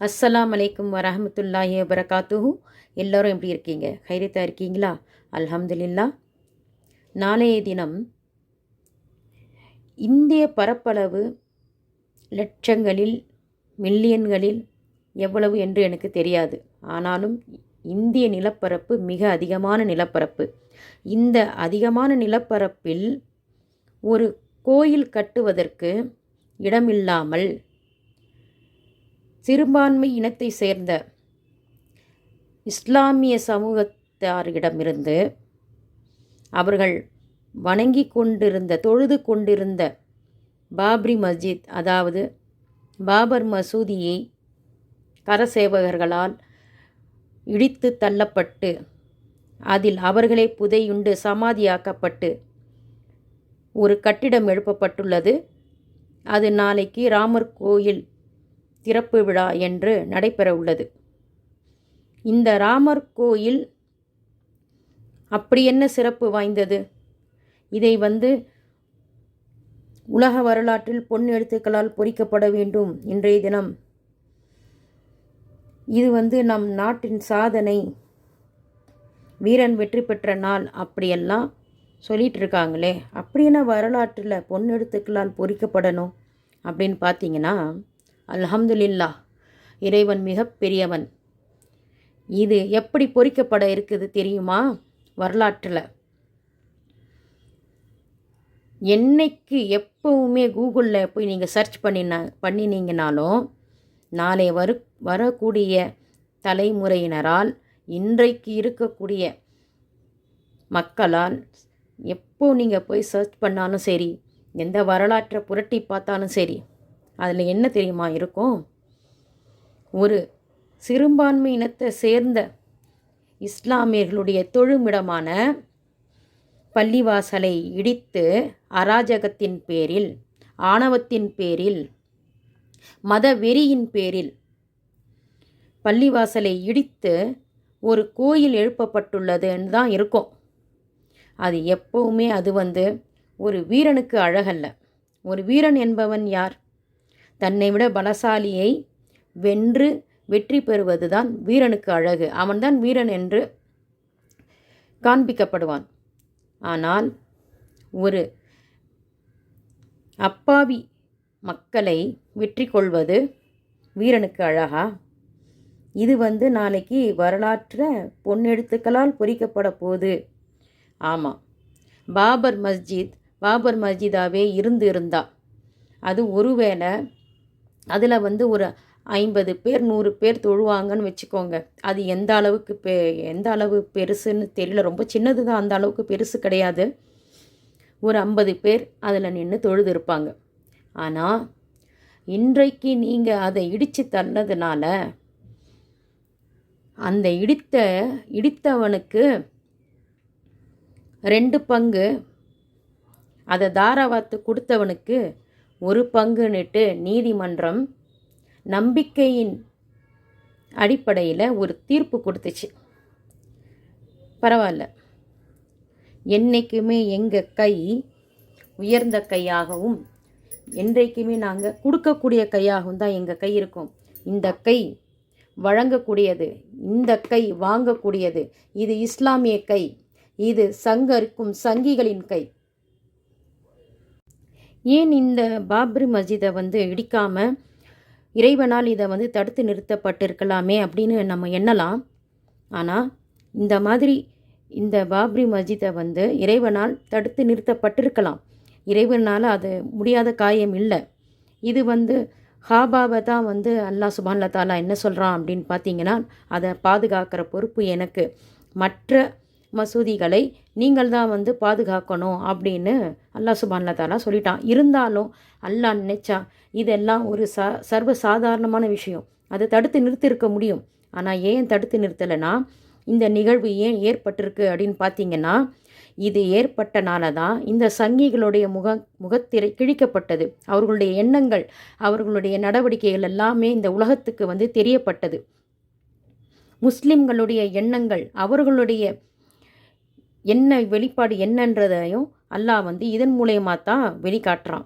அஸ்ஸலாம் அலைக்கும் வரஹமத்துல்லாஹி வரகாத்துஹூ எல்லோரும் எப்படி இருக்கீங்க? ஹைரத்தாக இருக்கீங்களா? அல்ஹம்துலில்லா. நாளைய தினம் இந்திய பரப்பளவு லட்சங்களில் மில்லியன்களில் எவ்வளவு என்று எனக்கு தெரியாது. ஆனாலும் இந்திய நிலப்பரப்பு மிக அதிகமான நிலப்பரப்பு. இந்த அதிகமான நிலப்பரப்பில் ஒரு கோயில் கட்டுவதற்கு இடமில்லாமல் சிறுபான்மை இனத்தை சேர்ந்த இஸ்லாமிய சமூகத்தாரிடமிருந்து அவர்கள் வணங்கி கொண்டிருந்த தொழுது கொண்டிருந்த பாப்ரி மஸ்ஜித் அதாவது பாபர் மசூதியை கரசேவகர்களால் இடித்து தள்ளப்பட்டு அதில் அவர்களே புதையுண்டு சமாதியாக்கப்பட்டு ஒரு கட்டிடம் எழுப்பப்பட்டுள்ளது. அது நாளைக்கு ராமர் கோயில் திறப்பு விழா என்று நடைபெற உள்ளது இந்த ராமர் கோயில் அப்படி என்ன சிறப்பு வாய்ந்தது? இதை வந்து உலக வரலாற்றில் பொன் எழுத்துக்களால் பொறிக்கப்பட வேண்டும் இன்றைய தினம். இது வந்து நம் நாட்டின் சாதனை. வீரன் வெற்றி பெற்ற நாள் அப்படியெல்லாம் சொல்லிகிட்டு இருக்காங்களே அப்படி என்ன வரலாற்றில் பொன் எழுத்துக்களால் பொறிக்கப்படணும் அப்படின்னு பார்த்தீங்கன்னா அல்ஹம்துலில்லா இறைவன் மிக பெரியவன். இது எப்படி பொறிக்கப்பட இருக்குது தெரியுமா? வரலாற்றில். என்னைக்கு எப்பவுமே கூகுளில் போய் நீங்கள் சர்ச் பண்ணின பண்ணினீங்கனாலும் நாளை வரு வரக்கூடிய தலைமுறையினரால் இன்றைக்கு இருக்கக்கூடிய மக்களால் எப்போ நீங்கள் போய் சர்ச் பண்ணாலும் சரி எந்த வரலாற்றை புரட்டி பார்த்தாலும் சரி அதில் என்ன தெரியுமா இருக்கும்? ஒரு சிறுபான்மை இனத்தை சேர்ந்த இஸ்லாமியர்களுடைய தொழுமிடமான பள்ளிவாசலை இடித்து அராஜகத்தின் பேரில் ஆணவத்தின் பேரில் மத வெறியின் பேரில் பள்ளிவாசலை இடித்து ஒரு கோயில் எழுப்பப்பட்டுள்ளதுன்னு தான் இருக்கும். அது எப்பவுமே அது வந்து ஒரு வீரனுக்கு அழகல்ல. ஒரு வீரன் என்பவன் யார்? தன்னை விட பலசாலியை வென்று வெற்றி பெறுவதுதான் வீரனுக்கு அழகு. அவன்தான் வீரன் என்று காண்பிக்கப்படுவான். ஆனால் ஒரு அப்பாவி மக்களை வெற்றி கொள்வது வீரனுக்கு அழகா? இது வந்து நாளைக்கு வரலாற்ற பொன்னெழுத்துக்களால் பொறிக்கப்பட போகுது. ஆமாம் பாபர் மஸ்ஜித் பாபர் மஸ்ஜிதாவே இருந்து இருந்தா அது ஒருவேளை அதில் வந்து ஒரு ஐம்பது பேர் நூறு பேர் தொழுவாங்கன்னு வச்சுக்கோங்க. அது எந்த அளவுக்கு பெ எந்த அளவு பெருசுன்னு தெரியல. ரொம்ப சின்னது தான் அந்த அளவுக்கு பெருசு கிடையாது. ஒரு ஐம்பது பேர் அதில் நின்று தொழுது இருப்பாங்க. ஆனால் இன்றைக்கு நீங்கள் அதை இடித்து தள்ளதுனால அந்த இடித்த இடித்தவனுக்கு ரெண்டு பங்கு அதை தாராவாத்து கொடுத்தவனுக்கு ஒரு பங்குன்னுட்டு நீதிமன்றம் நம்பிக்கையின் அடிப்படையில் ஒரு தீர்ப்பு கொடுத்துச்சு. பரவாயில்ல. என்றைக்குமே எங்கள் கை உயர்ந்த கையாகவும் என்றைக்குமே நாங்கள் கொடுக்கக்கூடிய கையாகவும் தான் எங்கள் கை இருக்கும். இந்த கை வழங்கக்கூடியது இந்த கை வாங்கக்கூடியது இது இஸ்லாமிய கை இது சங்கருக்கும் சங்கிகளின் கை. ஏன் இந்த பாப்ரி மஸ்ஜிதை வந்து இடிக்காமல் இறைவனால் இதை வந்து தடுத்து நிறுத்தப்பட்டிருக்கலாமே அப்படின்னு நம்ம எண்ணலாம். ஆனால் இந்த மாதிரி இந்த பாப்ரி மஸ்ஜிதை வந்து இறைவனால் தடுத்து நிறுத்தப்பட்டிருக்கலாம். இறைவனால் அது முடியாத காயம் இல்லை. இது வந்து ஹாபாவை தான் வந்து அல்லாஹ் சுபான்ல தாலா என்ன சொல்கிறான் அப்படின்னு பார்த்தீங்கன்னா அதை பாதுகாக்கிற பொறுப்பு எனக்கு. மற்ற மசூதிகளை நீங்கள் தான் வந்து பாதுகாக்கணும் அப்படின்னு அல்லாஹ் சுபான்ல தாலா சொல்லிட்டான். இருந்தாலும் அல்லாஹ் நினைச்சா இதெல்லாம் ஒரு ச சர்வ சாதாரணமான விஷயம். அதை தடுத்து நிறுத்திருக்க முடியும். ஆனால் ஏன் தடுத்து நிறுத்தலைன்னா இந்த நிகழ்வு ஏன் ஏற்பட்டிருக்கு அப்படின்னு பார்த்தீங்கன்னா இது ஏற்பட்டனால தான் இந்த சங்கிகளுடைய முக முகத்திரை கிழிக்கப்பட்டது. அவர்களுடைய எண்ணங்கள் அவர்களுடைய நடவடிக்கைகள் எல்லாமே இந்த உலகத்துக்கு வந்து தெரியப்பட்டது. முஸ்லிம்களுடைய எண்ணங்கள் அவர்களுடைய என்ன வெளிப்பாடு என்னன்றதையும் அல்லாஹ் வந்து இதன் மூலயமா தான் வெளிக்காட்டுறான்.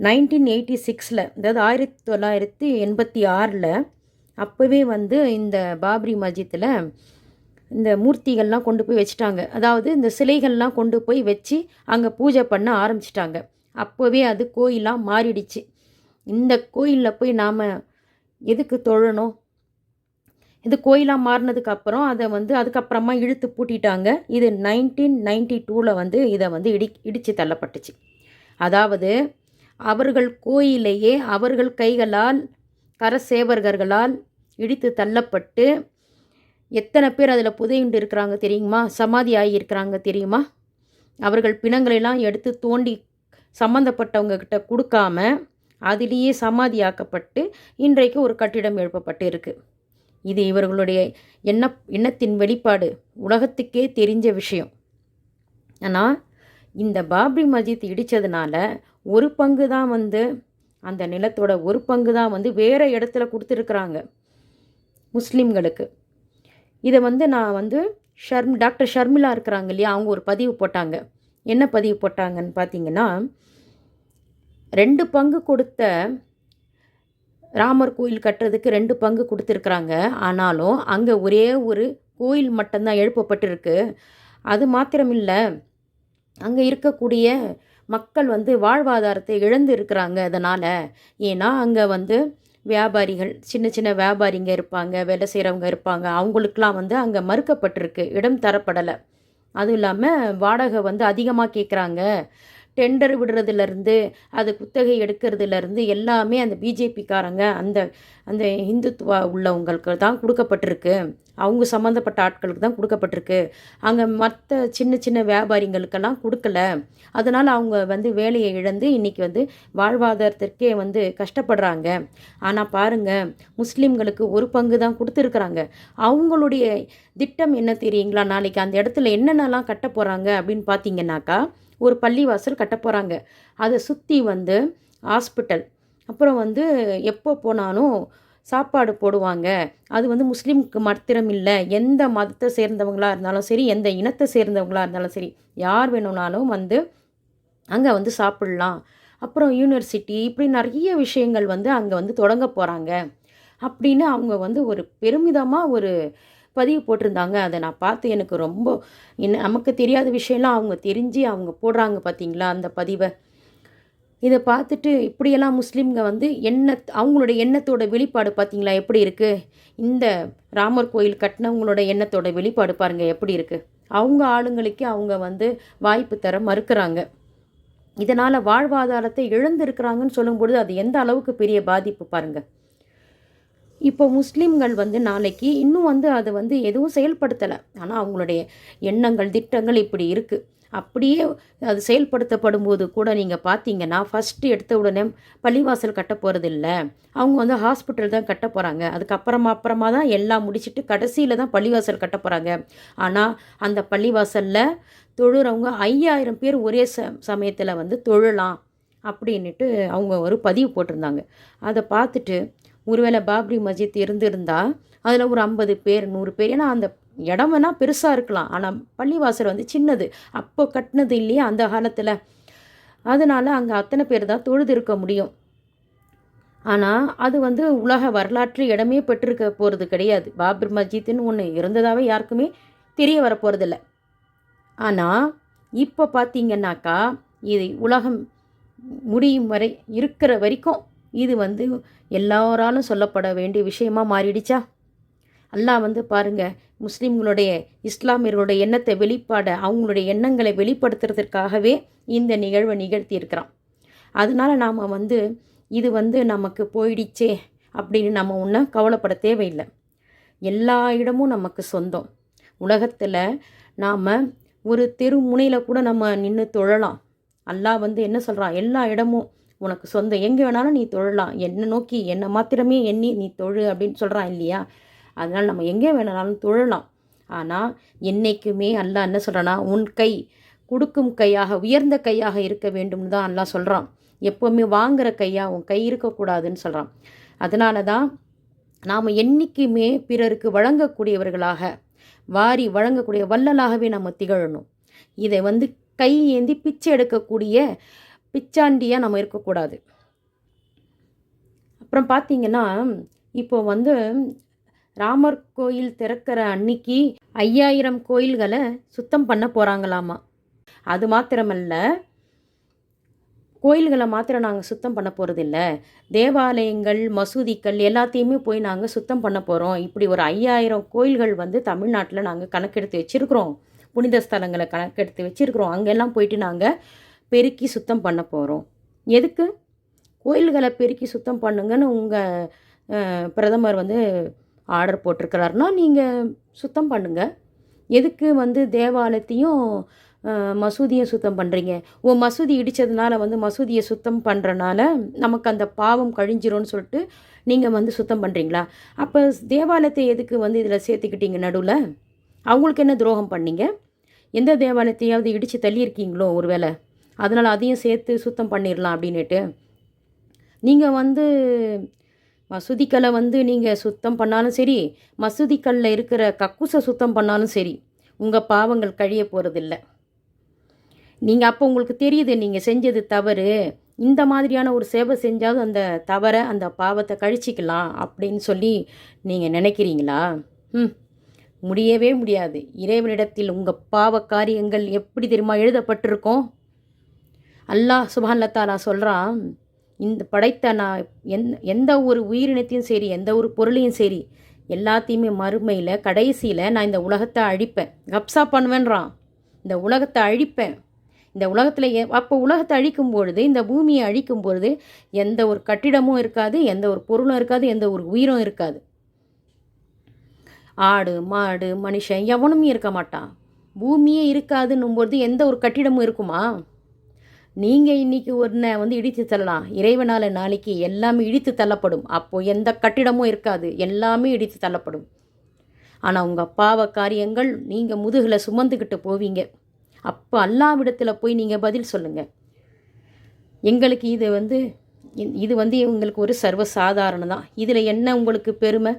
நைன்டீன் எயிட்டி சிக்ஸில் அதாவது ஆயிரத்தி தொள்ளாயிரத்தி எண்பத்தி ஆறில் அப்போவே வந்து இந்த பாப்ரி மஸ்ஜித்தில் இந்த மூர்த்திகள்லாம் கொண்டு போய் வச்சுட்டாங்க. அதாவது இந்த சிலைகள்லாம் கொண்டு போய் வச்சு அங்கே பூஜை பண்ண ஆரம்பிச்சிட்டாங்க. அப்போவே அது கோயிலாக மாறிடுச்சு. இந்த கோயிலில் போய் நாம் எதுக்கு தொழணும்? இது கோயிலாக மாறினதுக்கு அப்புறம் அதை வந்து அதுக்கப்புறமா இழுத்து பூட்டிட்டாங்க. இது நைன்டீன் நைன்டி டூவில் வந்து இதை வந்து இடி இடித்து தள்ளப்பட்டுச்சு. அதாவது அவர்கள் கோயிலையே அவர்கள் கைகளால் கரசேவர்களால் இடித்து தள்ளப்பட்டு எத்தனை பேர் அதில் புதையுண்டு இருக்கிறாங்க தெரியுமா? சமாதி ஆகியிருக்கிறாங்க தெரியுமா? அவர்கள் பிணங்களெல்லாம் எடுத்து தோண்டி சம்மந்தப்பட்டவங்க கிட்ட கொடுக்காம அதிலேயே சமாதியாக்கப்பட்டு இன்றைக்கு ஒரு கட்டிடம் எழுப்பப்பட்டு இருக்குது இது இவர்களுடைய எண்ண எண்ணத்தின் வெளிப்பாடு. உலகத்துக்கே தெரிஞ்ச விஷயம். ஆனால் இந்த பாப்ரி மஸ்ஜித் இடித்ததுனால ஒரு பங்கு தான் வந்து அந்த நிலத்தோட ஒரு பங்கு தான் வந்து வேறு இடத்துல கொடுத்துருக்குறாங்க முஸ்லீம்களுக்கு. இதை வந்து நான் வந்து ஷர்ம் டாக்டர் ஷர்மிளா இருக்கிறாங்க இல்லையா? அவங்க ஒரு பதிவு போட்டாங்க. என்ன பதிவு போட்டாங்கன்னு பார்த்தீங்கன்னா ரெண்டு பங்கு கொடுத்த ராமர் கோயில் கட்டுறதுக்கு ரெண்டு பங்கு கொடுத்துருக்குறாங்க. ஆனாலும் அங்கே ஒரே ஒரு கோயில் மட்டும்தான் எழுப்பப்பட்டிருக்கு. அது மாத்திரமில்லை அங்கே இருக்கக்கூடிய மக்கள் வந்து வாழ்வாதாரத்தை இழந்து இருக்கிறாங்க அதனால். ஏன்னா அங்கே வந்து வியாபாரிகள் சின்ன சின்ன வியாபாரிங்க இருப்பாங்க வேலை செய்கிறவங்க இருப்பாங்க. அவங்களுக்கெலாம் வந்து அங்கே மறுக்கப்பட்டிருக்கு இடம் தரப்படலை. அதுவும் இல்லாமல் வாடகை வந்து அதிகமாக கேட்குறாங்க. டெண்டர் விடுறதுலேருந்து அது குத்தகை எடுக்கிறதுலேருந்து எல்லாமே அந்த பிஜேபிக்காரங்க அந்த அந்த இந்துத்துவா உள்ளவங்களுக்கு தான் கொடுக்கப்பட்டிருக்கு. அவங்க சம்மந்தப்பட்ட ஆட்களுக்கு தான் கொடுக்கப்பட்டிருக்கு. அங்கே மற்ற சின்ன சின்ன வியாபாரிங்களுக்கெல்லாம் கொடுக்கல. அதனால் அவங்க வந்து வேலையை இழந்து இன்றைக்கி வந்து வாழ்வாதாரத்திற்கே வந்து கஷ்டப்படுறாங்க. ஆனால் பாருங்கள் முஸ்லீம்களுக்கு ஒரு பங்கு தான் கொடுத்துருக்குறாங்க. அவங்களுடைய திட்டம் என்ன தெரியுங்களா? நாளைக்கு அந்த இடத்துல என்னென்னலாம் கட்ட போகிறாங்க அப்படின்னு பார்த்தீங்கன்னாக்கா ஒரு பள்ளிவாசல் கட்ட போகிறாங்க அதை சுற்றி வந்து ஹாஸ்பிட்டல். அப்புறம் வந்து எப்போ போனாலும் சாப்பாடு போடுவாங்க. அது வந்து முஸ்லீமுக்கு மாத்திரம் இல்லை எந்த மதத்தை சேர்ந்தவங்களாக இருந்தாலும் சரி எந்த இனத்தை சேர்ந்தவங்களாக இருந்தாலும் சரி யார் வேணும்னாலும் வந்து அங்கே வந்து சாப்பிட்லாம். அப்புறம் யூனிவர்சிட்டி இப்படி நிறைய விஷயங்கள் வந்து அங்கே வந்து தொடங்க போகிறாங்க அப்படின்னு அவங்க வந்து ஒரு பெருமிதமாக ஒரு பதிவு போட்டிருந்தாங்க. அதை நான் பார்த்து எனக்கு ரொம்ப என்ன நமக்கு தெரியாத விஷயம்லாம் அவங்க தெரிஞ்சு அவங்க போடுறாங்க பார்த்தீங்களா அந்த பதிவை? இதை பார்த்துட்டு இப்படியெல்லாம் முஸ்லீம்க வந்து எண்ண அவங்களோட எண்ணத்தோட வெளிப்பாடு பார்த்தீங்களா எப்படி இருக்குது இந்த ராமர் கோயில் கட்டினவங்களோட எண்ணத்தோட வெளிப்பாடு பாருங்கள் எப்படி இருக்குது அவங்க ஆளுங்களுக்கு அவங்க வந்து வாய்ப்பு தர மறுக்கிறாங்க. இதனால் வாழ்வாதாரத்தை இழந்திருக்கிறாங்கன்னு சொல்லும்பொழுது அது எந்த அளவுக்கு பெரிய பாதிப்பு பாருங்கள் இப்போ முஸ்லீம்கள் வந்து நாளைக்கு இன்னும் வந்து அதை வந்து எதுவும் செயல்படுத்தலை. ஆனால் அவங்களுடைய எண்ணங்கள் திட்டங்கள் இப்படி இருக்குது அப்படியே அது செயல்படுத்தப்படும் போது கூட நீங்கள் பார்த்தீங்கன்னா ஃபஸ்ட்டு எடுத்த உடனே பள்ளிவாசல் கட்ட போகிறது இல்லை அவங்க வந்து ஹாஸ்பிட்டல் தான் கட்ட போகிறாங்க அதுக்கப்புறமா அப்புறமா தான் எல்லாம் முடிச்சுட்டு கடைசியில் தான் பள்ளிவாசல் கட்ட போகிறாங்க ஆனால் அந்த பள்ளிவாசலில் தொழுறவங்க ஐயாயிரம் பேர் ஒரே ச சமயத்தில் வந்து தொழலாம் அப்படின்ட்டு அவங்க ஒரு பதிவு போட்டிருந்தாங்க. அதை பார்த்துட்டு ஒருவேளை பாப்ரி மஸ்ஜித் இருந்திருந்தால் அதில் ஒரு ஐம்பது பேர் நூறு பேர் ஏன்னா அந்த இடம் வேணால் பெருசாக இருக்கலாம். ஆனால் பள்ளிவாசல் வந்து சின்னது. அப்போ கட்டினது இல்லையா அந்த காலத்தில். அதனால் அங்கே அத்தனை பேர் தான் தொழுது இருக்க முடியும். ஆனால் அது வந்து உலக வரலாற்று இடமே பெற்றிருக்க போகிறது கிடையாது. பாபர் மஸ்ஜித்னு ஒன்று இருந்ததாகவே யாருக்குமே தெரிய வரப்போகிறதில்ல ஆனால் இப்போ பார்த்தீங்கன்னாக்கா இது உலகம் முடியும் வரை இருக்கிற வரைக்கும் இது வந்து எல்லாராலும் சொல்லப்பட வேண்டிய விஷயமா மாறிடுச்சா? அல்லாஹ் வந்து பாருங்க முஸ்லீம்களுடைய இஸ்லாமியர்களுடைய எண்ணத்தை வெளிப்பாட அவங்களுடைய எண்ணங்களை வெளிப்படுத்துறதுக்காகவே இந்த நிகழ்வை நிகழ்த்தி இருக்கிறான் அதனால நாம் வந்து இது வந்து நமக்கு போயிடுச்சே அப்படின்னு நம்ம ஒன்றும் கவலைப்பட தேவையில்லை. எல்லா இடமும் நமக்கு சொந்தம். உலகத்தில் நாம் ஒரு தெரு முனையில் கூட நம்ம நின்று தொழலாம். அல்லாஹ் வந்து என்ன சொல்கிறான் எல்லா இடமும் உனக்கு சொந்த எங்கே வேணாலும் நீ தொழலாம். என்னை நோக்கி என்னை மாத்திரமே எண்ணி நீ தொழு அப்படின்னு சொல்கிறான் இல்லையா? அதனால் நம்ம எங்கே வேணாலும் தொழலாம். ஆனால் என்றைக்குமே அல்லா என்ன சொல்கிறான்னா உன் கை கொடுக்கும் கையாக உயர்ந்த கையாக இருக்க வேண்டும்னு தான் எல்லாம் சொல்கிறான் எப்போவுமே வாங்குகிற கையாக உன் கை இருக்கக்கூடாதுன்னு சொல்கிறான் அதனால தான் நாம் என்றைக்குமே பிறருக்கு வழங்கக்கூடியவர்களாக வாரி வழங்கக்கூடிய வள்ளலாகவே நம்ம திகழணும். இதை வந்து கை ஏந்தி பிச்சை எடுக்கக்கூடிய பிச்சாண்டியாக நம்ம இருக்கக்கூடாது. அப்புறம் பார்த்தீங்கன்னா இப்போ வந்து ராமர் கோயில் திறக்கிற அன்னைக்கு ஐயாயிரம் கோயில்களை சுத்தம் பண்ண போகிறாங்களாமா அது மாத்திரமல்ல கோயில்களை மாத்திரம் நாங்கள் சுத்தம் பண்ண போகிறதில்ல தேவாலயங்கள் மசூதிகள் எல்லாத்தையுமே போய் நாங்கள் சுத்தம் பண்ண போகிறோம் இப்படி ஒரு ஐயாயிரம் கோயில்கள் வந்து தமிழ்நாட்டில் நாங்கள் கணக்கெடுத்து வச்சுருக்குறோம். புனித ஸ்தலங்களை கணக்கெடுத்து வச்சுருக்குறோம். அங்கெல்லாம் போயிட்டு நாங்கள் பெருக்கி சுத்தம் பண்ண போகிறோம் எதுக்கு? கோயில்களை பெருக்கி சுத்தம் பண்ணுங்கன்னு உங்கள் பிரதமர் வந்து ஆர்டர் போட்டிருக்கிறாருன்னா நீங்கள் சுத்தம் பண்ணுங்கள் எதுக்கு வந்து தேவாலயத்தையும் மசூதியும் மசூதியை சுத்தம் பண்ணுறீங்க ஓ மசூதி இடித்ததுனால வந்து மசூதியை சுத்தம் பண்ணுறனால நமக்கு அந்த பாவம் கழிஞ்சிரும்னு சொல்லிட்டு நீங்கள் வந்து சுத்தம் பண்ணுறீங்களா அப்போ தேவாலயத்தை எதுக்கு வந்து இதில் சேர்த்துக்கிட்டீங்க நடுவில்? அவங்களுக்கு என்ன துரோகம் பண்ணீங்க? எந்த தேவாலயத்தையாவது இடித்து தள்ளியிருக்கீங்களோ ஒருவேளை? அதனால் அதையும் சேர்த்து சுத்தம் பண்ணிடலாம் அப்படின்னுட்டு. நீங்கள் வந்து மசூதிக்களை வந்து நீங்கள் சுத்தம் பண்ணாலும் சரி மசூதிக்கல்ல இருக்கிற கக்கூசை சுத்தம் பண்ணாலும் சரி உங்கள் பாவங்கள் கழிய போகிறதில்ல நீங்கள் அப்போ உங்களுக்கு தெரியுது நீங்கள் செஞ்சது தவறு. இந்த மாதிரியான ஒரு சேவை செஞ்சாலும் அந்த தவறை அந்த பாவத்தை கழிச்சிக்கலாம் அப்படின்னு சொல்லி நீங்கள் நினைக்கிறீங்களா? ம். முடியவே முடியாது. இறைவனிடத்தில் உங்கள் பாவ காரியங்கள் எப்படி தெரியுமா எழுதப்பட்டிருக்கோம்? அல்லாஹ் சுபான்ல தாலா சொல்கிறான் இந்த படைத்த நான் எந் எந்த ஒரு உயிரினத்தையும் சரி எந்த ஒரு பொருளையும் சரி எல்லாத்தையுமே மறுமையில் கடைசியில் நான் இந்த உலகத்தை அழிப்பேன். கப்சா பண்ணுவேன்றான். இந்த உலகத்தை அழிப்பேன். இந்த உலகத்தில் எ அப்போ உலகத்தை அழிக்கும் பொழுது இந்த பூமியை அழிக்கும் பொழுது எந்த ஒரு கட்டிடமும் இருக்காது எந்த ஒரு பொருளும் இருக்காது எந்த ஒரு உயிரும் இருக்காது. ஆடு மாடு மனுஷன் எவனுமே இருக்க மாட்டான். பூமியே இருக்காதுன்னும் பொழுது எந்த ஒரு கட்டிடமும் இருக்குமா? நீங்கள் இன்றைக்கி ஒன்றை வந்து இடித்து தள்ளலாம். இறைவனால் நாளைக்கு எல்லாமே இடித்து தள்ளப்படும். அப்போது எந்த கட்டிடமும் இருக்காது. எல்லாமே இடித்து தள்ளப்படும். ஆனால் உங்கள் பாவ காரியங்கள் நீங்கள் முதுகில் சுமந்துக்கிட்டு போவீங்க. அப்போ அல்லாவிடத்தில் போய் நீங்கள் பதில் சொல்லுங்கள் எங்களுக்கு இது வந்து இது வந்து உங்களுக்கு ஒரு சர்வ சாதாரணம் தான் இதில் என்ன உங்களுக்கு பெருமை?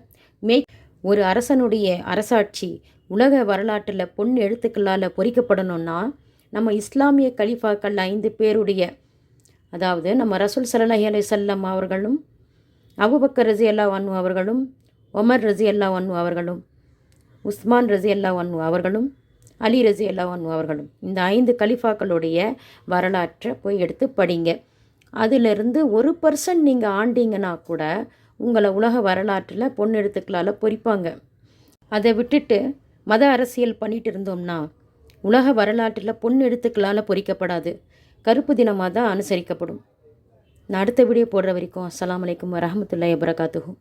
மே ஒரு அரசனுடைய அரசாட்சி உலக வரலாற்றில் பொன் எழுத்துக்களால் பொறிக்கப்படணும்னா நம்ம இஸ்லாமிய கலிஃபாக்கள் ஐந்து பேருடைய அதாவது நம்ம ரசூல் ஸல்லல்லாஹு அலைஹி வஸல்லம் அவர்களும் அபுபக்கர் ரசி அல்லா வன்னு அவர்களும் ஒமர் ரசி அல்லா வன்னு அவர்களும் உஸ்மான் ரசி அல்லா வன்னு அவர்களும் அலி ரசி அல்லா வன்னு அவர்களும் இந்த ஐந்து கலிஃபாக்களுடைய வரலாற்றை போய் எடுத்து படிங்க. அதிலிருந்து ஒரு பர்சன்ட் நீங்கள் ஆண்டீங்கன்னா கூட உங்களை உலக வரலாற்றில் பொன்னெழுத்துக்களால் பொறிப்பாங்க. அதை விட்டுட்டு மத அரசியல் பண்ணிட்டு இருந்தோம்னா உலக வரலாற்றில் பொன் எழுத்துக்களால் பொறிக்கப்படாது. கருப்பு தினமாக தான் அனுசரிக்கப்படும். நான் அடுத்த வீடியோ போடுற வரைக்கும் அஸ்லாம் வலைக்கம் வரமத்துல்லாய் வபரகாத்துஹு.